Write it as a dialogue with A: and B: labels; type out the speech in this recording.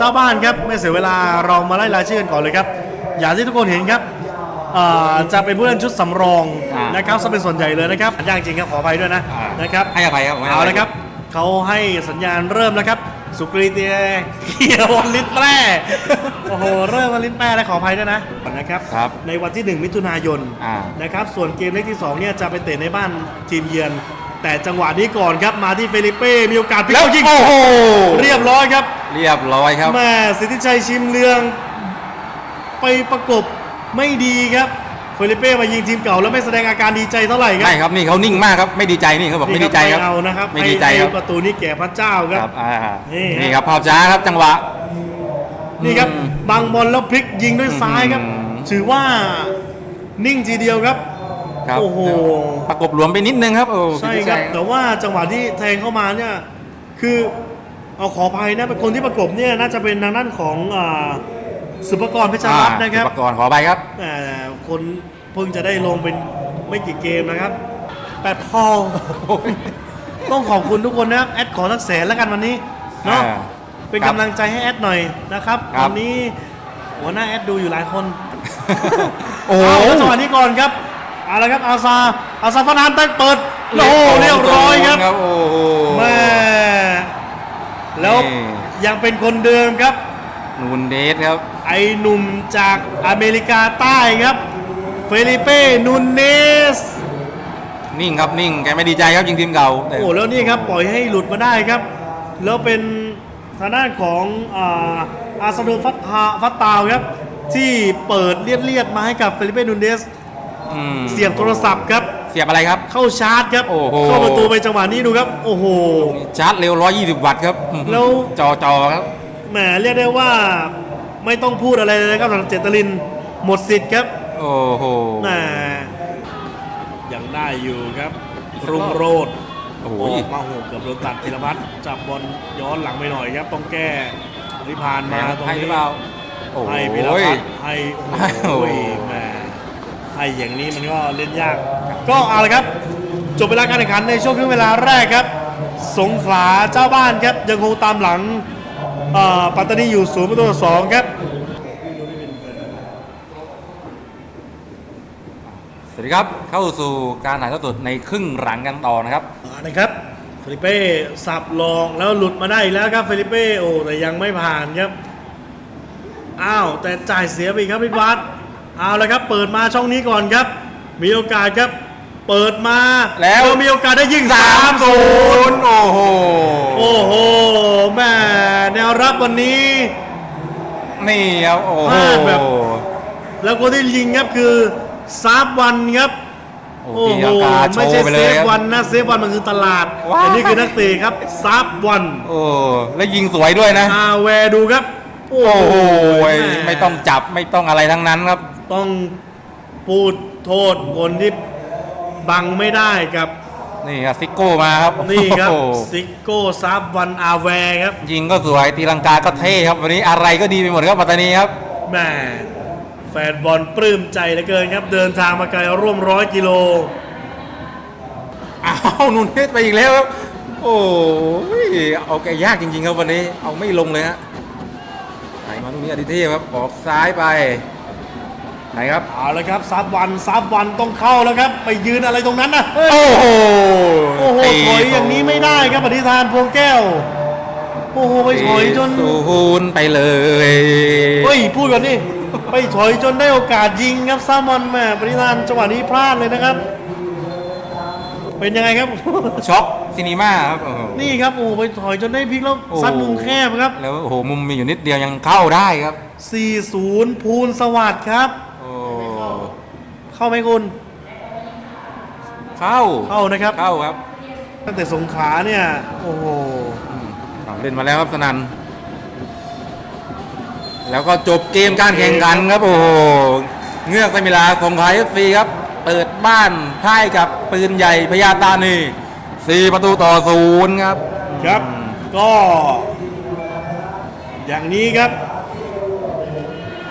A: เจ้าบ้านครับไม่เสียเวลาเรามาไล่รายชื่อกันก่อนเลยครับ อย่างที่ทุกคนเห็นครับเอ่อจะเป็นผู้เล่นชุดสำรอง
B: อ่าน
A: นะครับซะเป็นส่วนใหญ่เลยนะครับยากจริงครับขออภัยด้วยนะ
B: อ่าน
A: นะครับ
B: ให้อภัยครับผมให้อภัย
A: เอาละครับเขาให้สัญญาณเริ่มแล้วครับ สุกรีเตียเกียร์วอลลิตแปร่โอ้โหเริ่มวอลลิตแปร่แล้วขออภัยด้วยนะนะครับ
B: ครับ
A: ในวันที่ 1 มิถุนายน
B: อ่า
A: นะครับส่วนเกมเล็กที่2เนี่ยจะไปเตะในบ้านทีมเยือน แต่จังหวะนี้ก่อนครับมาที่เฟลิเป้มีโอกาสพลิก
B: แล้ว
A: เข้ายิง
B: โอ้โห
A: เรียบร้อยครับ
B: เรียบร้อยครับ
A: แม่สิทธิชัยชิมเลือง ไปประกบไม่ดีครับเฟลิเป้มายิงทีมเก่าแล้วไม่แสดงอาการดีใจเท่าไหร่ครั
B: ไม่ครับนี่เขานิ่งมากครับไม่ดีใจนี่เขาบอกไม่ดีใจครับ
A: ไม่เอานะครับ
B: ไม่ดีใจครับ
A: ห้ประตูนี้แก่พระเจ้าค
B: ค
A: รั
B: รับบอ่า
A: นี่ฮะ
B: นี่ครับภาพช้าครับจังหวะ
A: นี่ครับ
B: อืม
A: บังบอลแล้วพลิกยิงด้วยซ้ายครับ
B: อืม
A: ถือว่านิ่งทีเดียวครับ
B: ครับ
A: โอ้โห
B: ประกบหลวมไปนิดนึงครับโอ้
A: ใช่ครับ แต่ว่าจังหวะที่แทงเข้ามาเนี่ย คือ เอาขออภัยนะเป็นคนที่ประกบเนี่ยน่าจะเป็นทางด้านของอ่าสุภกรเพชรรัตน์นะครับ
B: อุปกรณ์ขอไปครับ
A: แต่คนเพิ่งจะได้ลงเป็นไม่กี่เกมนะครับแต่พอต้องขอบคุณทุกคนนะครับแอดขอสักแสนแล้วกันวันนี้เนาะ
B: อ่า
A: เป็น
B: ครับ
A: กำลังใจให้แอดหน่อยนะครับ
B: ครับ
A: วันนี้หัวหน้าแอดดูอยู่หลายคน
B: โอ้โห
A: เอาแล้วจังหวะนี้ก่อนครับเอาละครับอาซาอาซาฟานานตั้งเปิดโอ้โหเรียบร้อยครับ
B: โอ้โห
A: แม่ แล้ว
B: นี่
A: ยังเป็นคนเดิมครับ
B: นูนเดสครับ
A: ไอหนุ่มจากอเมริกาใต้ครับ เฟลิเป้นูนเนส
B: นิ่งครับนิ่งแกไม่ดีใจครับยิงทีมเก่าแต่
A: โอ้แล้วนี่ครับปล่อยให้หลุดมาได้ครับ แล้วเป็นทางด้านของอาอาซาโดฟัตฮาฟัตตาวครับ ที่เปิดเลียดเลียดๆมาให้กับเฟลิเป้นูนเนส
B: อืม
A: เสียบโทรศัพท์ครับ
B: เสียบอะไรครับ
A: เข้าชาร์จครับ
B: โอ้โห
A: เข้าประตูไปจังหวะนี้ดูครับ โอ้โห
B: ชาร์จเร็ว 120 วัตต์ครับอื้อหือ
A: แล้ว
B: จอจอครับ
A: แหมเรียกได้ว่าไม่ต้องพูดอะไรเลยนะครับสำหรับเจตลินหมดสิทธิ์ครับ
B: โอ้โห
A: แหมยังได้อยู่ครับรุ่งโรด
B: โอ้โห
A: ออกมาโหเกือบโดนตัดธีรพัฒน์จับบอลย้อนหลังไปหน่อยครับ ต้องแก้ริพานมาตรง
B: ให้หรื
A: นี้
B: อเปล่าโอ้
A: ให้
B: โห
A: พิรพัฒน์ให้โอ้
B: โอ้
A: โห
B: โห
A: แหมให้อย่างนี้มันก็เล่นยาก ก็เอาละครับ จบเวลาการแข่งขันในช่วงครึ่งเวลาแรกครับ สงขลาเจ้าบ้านครับ ยังคงตามหลังเอ่อปัตตานีอยู่ศูนย์ประตูต่อสองครับ
B: สวัสดีครับเข้าสู่การถ่ายทอดสดในครึ่งหลังกันต่อนะครับ
A: อ่านะครับเฟลิเป้สับลองแล้วหลุดมาได้อีกแล้วครับเฟลิเป้โอ้แต่ยังไม่ผ่านครับอ้าวแต่จ่ายเสียไปอีกครับพิทวัฒน์เอาละครับ เปิดมาช่องนี้ก่อนครับ มีโอกาสครับ เปิดมา
B: แล้ว
A: มีโอกาสได้ยิง
B: 3
A: 3 0
B: 0โอ้โห
A: โอ้โหแม่แนวรับวันนี้
B: นี่ครับโอ้
A: พ
B: โห
A: ลาดแบบ แล้วคนที่ยิงครับคือซาบวันครับ
B: โอ้
A: โอ้
B: โห
A: โห
B: ตีลังกาโช
A: ไม่ใช่
B: ว์ไป
A: เซ
B: เลย
A: ฟ
B: ครับ
A: วันนะเซฟวันมันคือตลาด
B: ว้าย
A: อันนี้คือนักเตะครับซับวัน
B: โอ้แล้วยิงสวยด้วยนะ
A: อาแวร์ดูครับ โอ้
B: โอ้โห
A: แไม่
B: ต้องจับไม่ต้องอะไรทั้งนั้นครับ
A: ต้องพูดโทษคนที่ บังไม่ได้กับ
B: นี่ครับซิโก้มาครับ
A: นี่ครับ
B: โอ้โห
A: ซิโก้ซับวันอาแวร์ครับ
B: ยิงก็สวยตีลังกาก็เท่ครับวันนี้อะไรก็ดีไปหมดครับปัตตานีครับ
A: แหม่แฟนบอลปลื้มใจเหลือเกินครับ เดินทางมาไกลร่วมร้อยกิโล
B: อ้าวนุนเทสไปอีกแล้วครับโอ้ยเอาแกยากจริง ๆ ครับวันนี้เอาไม่ลงเลยฮะไหนมาตรงนี้อดิเทพครับออกซ้ายไป ไหนครับ
A: เอาละครับซับวันซับวันต้องเข้าแล้วครับ ไปยืนอะไรตรงนั้นนะเฮ้ย
B: โอ้โห
A: โอ้โห
B: ตี
A: ถอยอย่างนี้ไม่ได้ครับปฏิทานพวงแก้ว โอ้โหไปถอยจน
B: ศูนย์ไปเลย
A: เฮ้ยพูดก่อนนี่ไปถอยจนได้โอกาสยิงครับซามอนแหม่ปริธานจังหวะนี้พลาดเลยนะครับ เป็นยังไงครับ
B: ช็อกซินีมาครับโอ้โห
A: นี่ครับโอ้โหไปถอยจนได้พลิกแล้ว
B: โอ้
A: ซัดมุมแคบครับ
B: แล้วโอ้โหมุมมีอยู่นิดเดียวยังเข้าได้ครับ
A: 4-0 ภูลสวัสดิ์ครับ
B: โอ้
A: เข้าไหมคุณ
B: เข้า
A: เข้านะครับ
B: เข้าครับ
A: ตั้งแต่สงขลาเนี่ย โอ้โห
B: อืมเอาเล่นมาแล้วครับสนันแล้วก็จบเกมการแข่งขันครับ โอ้โหเงือกสมิลาสงขลาเอฟซีครับ เปิดบ้านพ่ายกับปืนใหญ่พญาตานีสี่ประตูต่อศูนย์ครับ
A: ครับ ก็ อย่างนี้ครับ